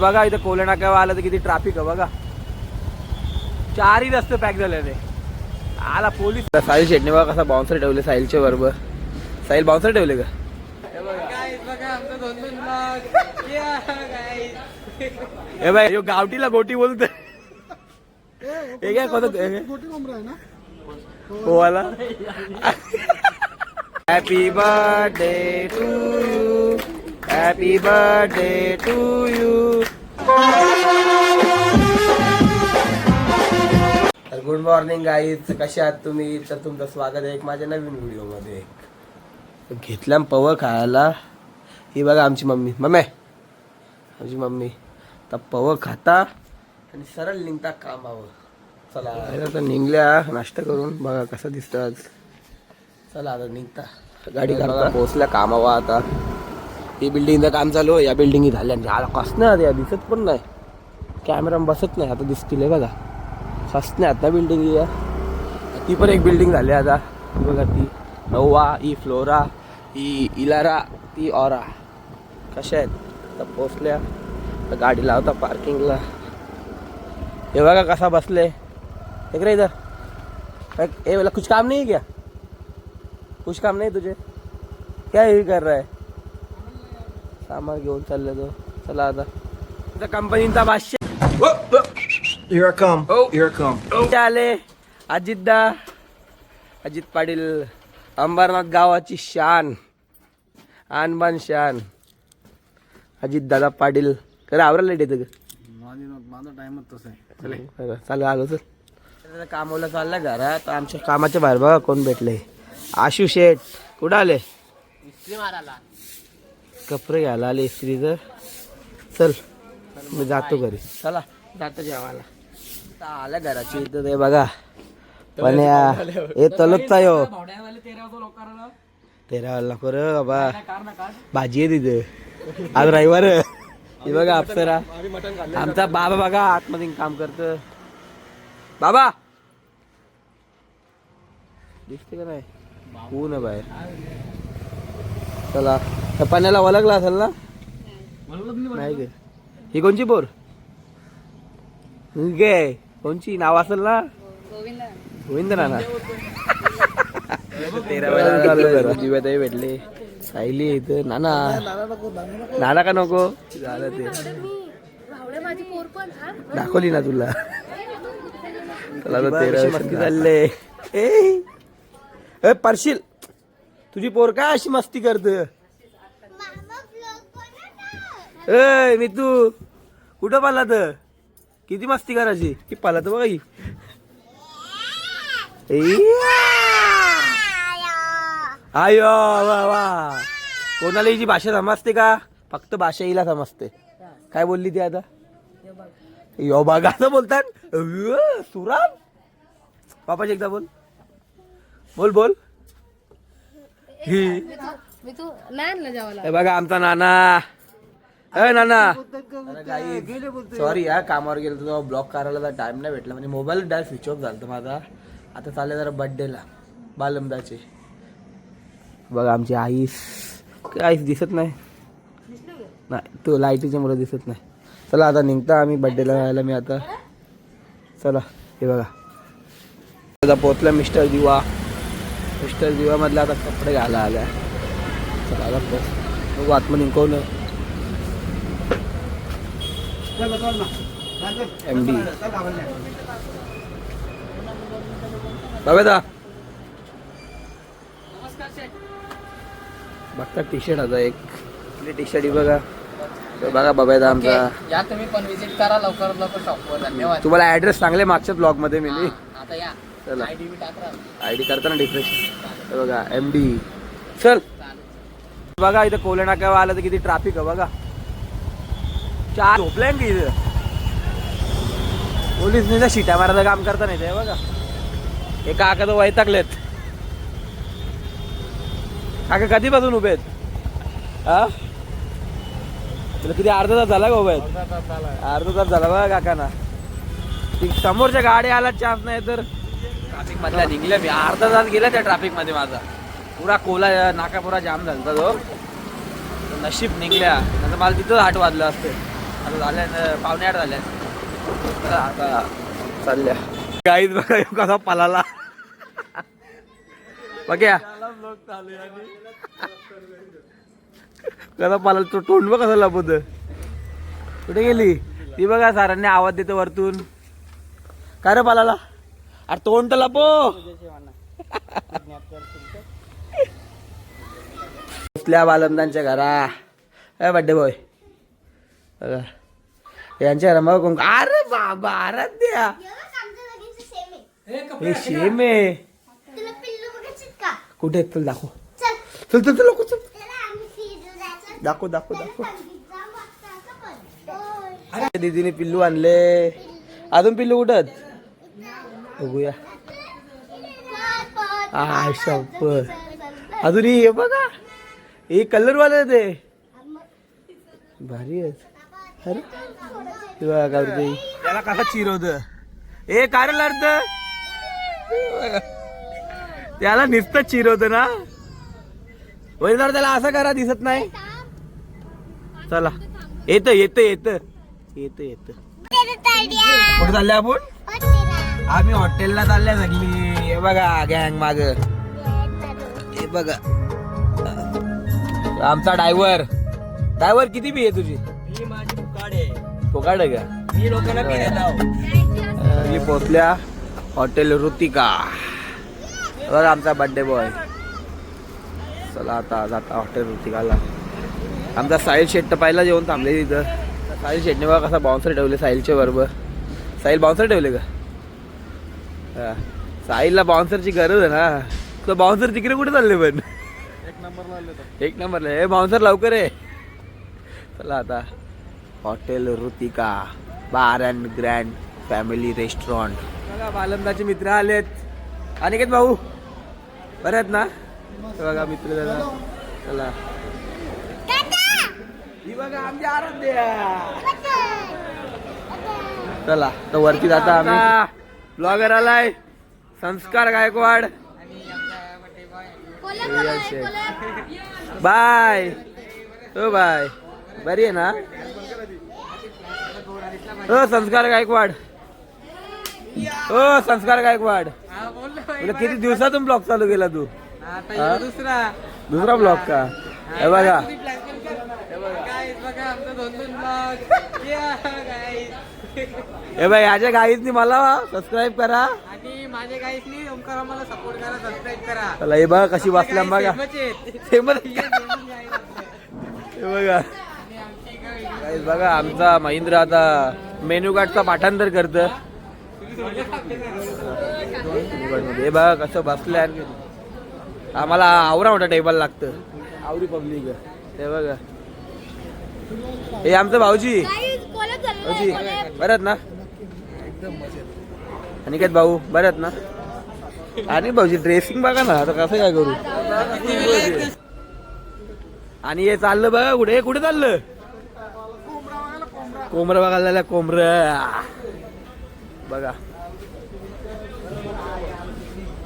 बघा इथं कोलेनाक्यावर आलं तर किती ट्रॅफिक आहे बघा. चारही रस्ते पॅक झाले ते. आला पोलीस. साहिल शेटने बघा कसा बाउन्सर ठेवले साहिलच्या बरोबर. साहिल बाउन्सर ठेवले का? ए बाय यो गावठीला गोटी बोलत हे काय कोणतं हो आला happy birthday to you happy birthday to you good morning guys कसे आहात तुम्ही? तर तुमचं स्वागत आहे एक माझ्या नवीन व्हिडिओमध्ये. घेतल्या पव खायला. ही बघा आमची मम्मी. मम्मी. आमची मम्मी. तर पव खाता आणि सरळ निघता कामावर. चला आता निघल्या. नाश्ता करून बघा कसं दिसतं आज. चला आता निघता. गाडी करता पोहोचल्या कामावा आता. ही बिल्डिंगचं काम चालू या बिल्डिंगी झाल्या झाला कसं या दिसत पण नाही. कॅमेरा बसत नाही. आता दिसतील आहे बघा. नाही आता बिल्डिंग या ती पण एक बिल्डिंग झाली आता. बघा ती. Nova e Flora e Elara ती ऑरा कशा आहेत? तर पोचल्या तर गाडी लावता पार्किंगला हे बघा कसा बसले. एक रे इधर. ए बोला कुछ काम नाही क्या? कुछ काम नाही तुझे? क्या हे कर रहा है? सामान घेऊन चालले तो चला आता. कंपनीचा भाष्य Here I come. Oh. Here I come. इथे आले अजितदा अजित पाटील अंबरनाथ गावाची शान आणबान शान अजित दादा पाटील. खरं आवरायला लेट येतं माझा टाइमच तसा आहे का चालू आलो चल. कामाला चाललं घरात. आमच्या कामाच्या बाहेर बघा कोण भेटले आशू शेठ कुठं आले? कपडे घ्यायला आले इस्त्रीचं चल मी जातो घरी. चला जातो जेवायला. आता आल्या घराची इथं ते बघा. पण हे तलपता यो तेरा वाला नको रे बाबा. भाजी आहे तिथे. आज रविवार. हे बघा अप्सरा. आमचा बाबा बघा आतमध्ये काम करत बाबा! दिसते का नाही? ऊन आहे बाहेर. चला. त्या पाण्याला ओळखला असेल ना? नाही गे. ही कोणची पोर? गे. कोणची? नाव असेल ना? गोविंद नाना तेरा जीवाताई भेटले सायली इथं. नाना. नाना का नको? झालं ते. दाखवली ना तुला. चालले ए. ए, परशील. तुझी पोर काय अशी मस्ती करत? ए मी तू. कुठं पालात? किती मस्ती करायची? की पालात बघा ही. आयो वा वा. कोणाला हिची भाषा समजते का? फक्त भाषा हिला समजते. काय बोलली ती आता? यो बघा असं बोलतात. सुरात बापाची एकदा बोल. बोल बोल. ही हे बघा आमचा नाना. ए नाना. सॉरी या कामावर गेलो तुझा ब्लॉक करायला टाइम नाही भेटला. म्हणजे मोबाईल डायरेक्ट स्विच ऑफ झाला माझा. आता चालले जरा बर्थडेला बालमदाचे बघा आमची आईस आईस दिसत नाही? नाही तो लाईटीच्या मुलं दिसत नाही. चला आता निघता आम्ही बर्थडेला जायला मी आता. चला हे बघा. आता पोचला मिस्टर दिवा. मिस्टर दिवा मधला आता कपडे घाला आल्या. चला आता पोच बघू आतमध्ये कोण एम डी बघता टी शर्ट आता एक. टी शर्ट ही बघा. तो बघा बघा आमचा. या तुम्ही पण विजिट करा लवकर लवकर शॉपवर धन्यवाद. तुम्हाला ऍड्रेस सांगले मागच्या ब्लॉगमध्ये मी. आता या. चला. आय डी करताना डिप्रेशन बघा एम डी चल. बघा इथं कोले नाक्यावर आलं तर किती ट्रॅफिक आहे बघा. चार. झोपले की पोलीस नाही शिट्या मारायचं काम करता नाही ते बघा. हे काका तर वैतागलेत. काका कधीपासून उभे आहेत? हा? तुला किती अर्धा तास झाला का उभे आहेत? अर्धा तास झाला. बघा काकांना. समोरच्या गाडी आला चान्स नाही तर. ट्रॅफिक मधल्या निघल्या मी. अर्धा तास गेला त्या ट्रॅफिकमध्ये माझा. पुरा कोला नाका पुरा जाम झालता तो. नशीब निघल्या. नाही मला तिथंच आठ वाजलं असते. आता झाल्या ना पावणे आठ झाल्या आता चालल्या. गाईत बघा येऊ कसा पलाला बघ्या. कसा पाला तो तोंड बघ कसा लपवत कुठे गेली? ती बघा सरांनी आवाज देतो वरतून. काय रे पालाला अरे तोंड तर लपो कुठल्या बालंदांच्या घरा? बड्डे बॉय बघा. यांच्या घरा मग कोण अरे बाबा अरे द्या हे शेम आहे. कुठे आहेत? चल दाखव. चल. चल चल चल दाखव दाखव दाखव. होय. दीदीने पिल्लू आणले. अजून पिल्लू कुठं आहेत? बघूया. आ शप्पथ अजून ही बघा. हे कलर वाले ते भारी आहेत. अरे हे त्याला कसा चिरवत ए काय रे लढत त्याला नुसतं चिरवत ना? वैदार त्याला असं करा दिसत नाही. चला. येत येत येत. येत येत. कुठे चालले आपण? आम्ही हॉटेलला चालल्या सगळी. हे बघा गँग माग. हे बघा. आमचा ड्रायव्हर ड्रायव्हर किती बी आहे तुझी? फुकाड का? मी लोकांना मी पोचल्या हॉटेल ऋतिका. बघा आमचा बर्थडे बॉय चला आता जाता हॉटेल ऋतिकाला. आमचा साहिल शेट तर पहिला जेवण थांबले तिथं. साहिल शेटने बघा कसा बाउन्सर ठेवले साहिलच्या बरोबर. साहिल बाउन्सर ठेवले का? हा. साहिलला बाउन्सरची गरज आहे ना. तो बाउन्सर तिकडे कुठे चालले पण? एक नंबरला तर एक नंबरला हे बाउन्सर लवकर आहे चला आता. Hotel Ritika bar and grand family restaurant. बघा बालंदाचे मित्र आलेत. अनिकेत भाऊ बरे आहेत ना? बघा मित्र जरा. चला. ही बघा आमची आराध्या. चला तर वरती जाता आम्ही. ब्लॉगर आलाय. संस्कार गायकवाड. बाय हो बाय बरी आहे ना? हो संस्कार गायकवाड. हो संस्कार गायकवाड. तुला किती दिवसातून ब्लॉग चालू केला तू? दुसरा. दुसरा ब्लॉग का? हे बघा. हे बघा. याच्या गाईतनी मला सबस्क्राईब करा. आणि माझ्या गाईसनी ओमकार आम्हाला सपोर्ट करा सबस्क्राईब करा. चला हे बघा कशी बसल्या बघा. हे बघ. हे बघा आमचा महिंद्र आता मेन्यू कार्डचं पाठांतर करत. हे बघा कसं बसल्या आम्हाला आवरा मोठा टेबल लागतं. आवरी पब्लिक हे बघा. हे आमचं भाऊजी. भाऊजी बरं ना? आणि काय भाऊ बरं ना? आणि भाऊजी ड्रेसिंग बघा ना आता कसं काय करू? आणि हे चाललं बघा कुठे कुठे चाललं? कोंबडं बघायला झालं कोंबडं बघा.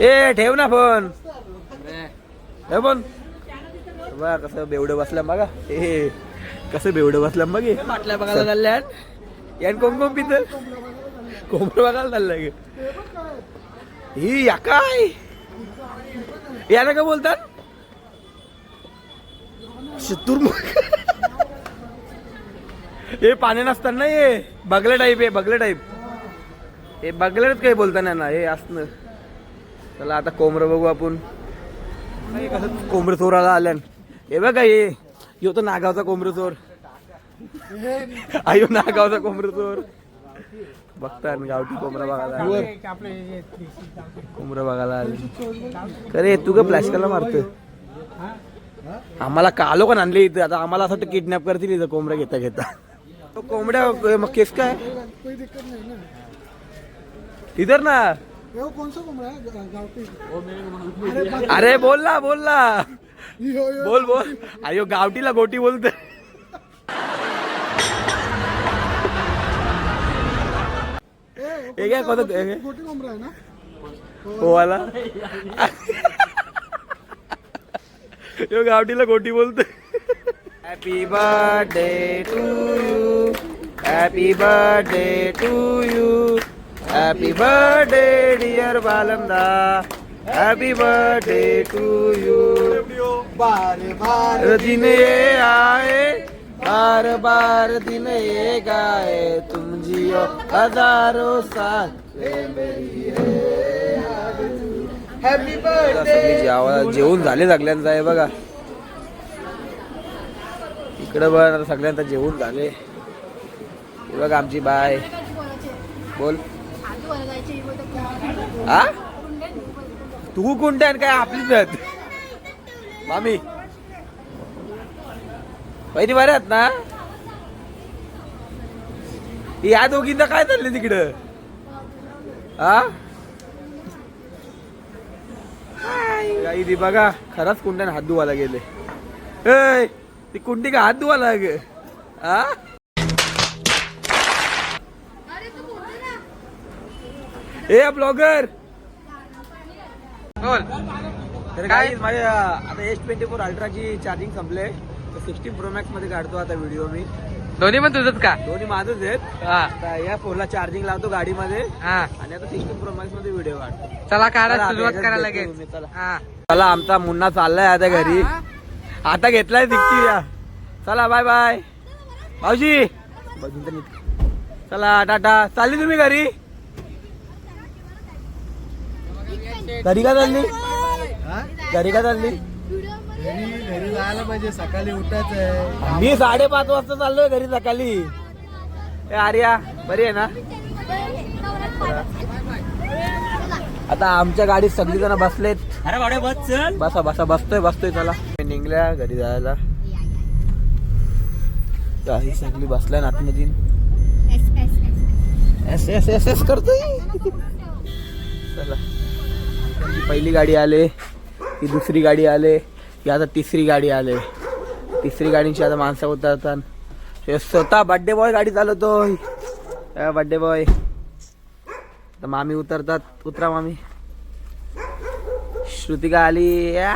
ए ठेव ना फोन. ठेव फोन. बघा कसं बेवडं बसलं बघा. ए कसं बेवडं बसलं बघ. बाटल्या बघायला चालल्या यान कोण कोण पित? कोंबडं बघायला चाललंय गे. ही या काय? याला काय बोलतात? शत्रुर हे पाणी नसताना हे बगले टाईप हे बगले टाईप हे बगलेच काही बोलताना ना. हे असणं चला आता कोंबरं बघू आपण. कोंबर कसं चोराला आल्यान. हे बघा हे यो तो नागावचा कोंबर चोर. आयो नागावचा कोंबर चोर. बघता गावठी कोंबरा बघायला कोंबरा बघायला आले. खरे तू का प्लॅस्टिकला कला मारतो आम्हाला कालो पण आणले इथं? आता आम्हाला असं वाटतं किडनॅप करतील इथं कोंबरा घेता घेता तो कोंबड्या मग केस काय इधर ना। अरे बोल ना बोल ना। बोल बोल। अयो गावठीला गोटी बोलते। हे काय कोणतं हे काय? हो आला यो गावठीला गोटी बोलते। Happy birthday to you happy birthday to you happy birthday dear Balanda happy birthday to you बार बार दिन ये आए बार बार दिन ये गाए। तुम जियो हजारों साल हॅपी बर्थडे जेवून झाले सगळ्यांचं आहे बघा. इकडं बघ सगळ्यांचं जेवून झाले. बघ आमची बाय. बोल. हा तू कोणत्या आणि काय आपलीच आहेत? मामी. पहिली बरे आहेत ना? या दोघींना काय चालले तिकडं? हा काही ती बघा खरंच कुंड्याने हात धुवायला गेले. ए, ती कुंडी का हात धुवायला ग हा ए ब्लॉगर! बोल. तर काय? माझ्या आता एस ट्वेंटी फोर अल्ट्राची चार्जिंग संपले. तर सिक्स्टीन प्रो मॅक्समध्ये काढतो आता व्हिडिओ मी. दोन्ही पण तुझंच का? दोन्ही माझच आहेत. हा. या फोनला चार्जिंग लावतो गाडीमध्ये. हा. आणि आता सिक्स्टीन प्रो मॅक्समध्ये व्हिडिओ काढतो. चला काढा सुरुवात करायला मी, चला. हा. चला आमचा मुन्ना चाललाय आता घरी. आता घेतलाय सिक्स्टी चला बाय बाय भाऊजी. चला टाटा. चालली तुम्ही घरी? घरी का चालली? घरी का चालली? घरी जायला पाहिजे सकाळी उठायचं आहे. मी साडेपाच वाजता चाललोय घरी सकाळी. ए आर्या बरी आहे ना? आता आमच्या गाडीत सगळी जण बसलेत बस चल. बसा बसा बसतोय बसतोय चला. निघल्या घरी जायला. काही सगळी बसल्या ना आतमध्ये एस एस एस एस करतोय. चला. ही पहिली गाडी आले ही दुसरी गाडी आले ही आता तिसरी गाडी आले. तिसरी गाडीची आता माणसं उतरतात. स्वतः बड्डे बॉय गाडी चालवतो बड्डे बॉय आता मामी उतरतात. उतरा मामी. श्रुतिका आली. या.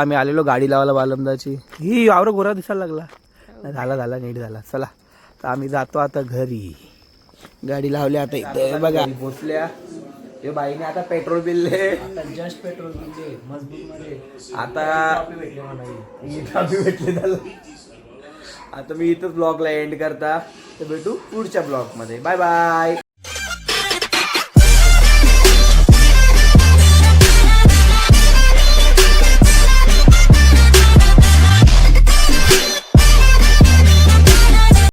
आम्ही आलेलो गाडी लावायला बालमदाची ही आवरं गोरा दिसायला लागला. नाही, झाला झाला नीट झाला. चला. तर आम्ही जातो आता घरी. गाडी लावली आता इथे. बघा. पोचल्या. हे बाईने आता पेट्रोल बिलले जस्ट पेट्रोल म्हणजे मजबूत मध्ये आता इथं भेटले त्याला. आता मी इथंच ब्लॉगला एंड करता. तर भेटू पुढच्या ब्लॉगमध्ये. Bye bye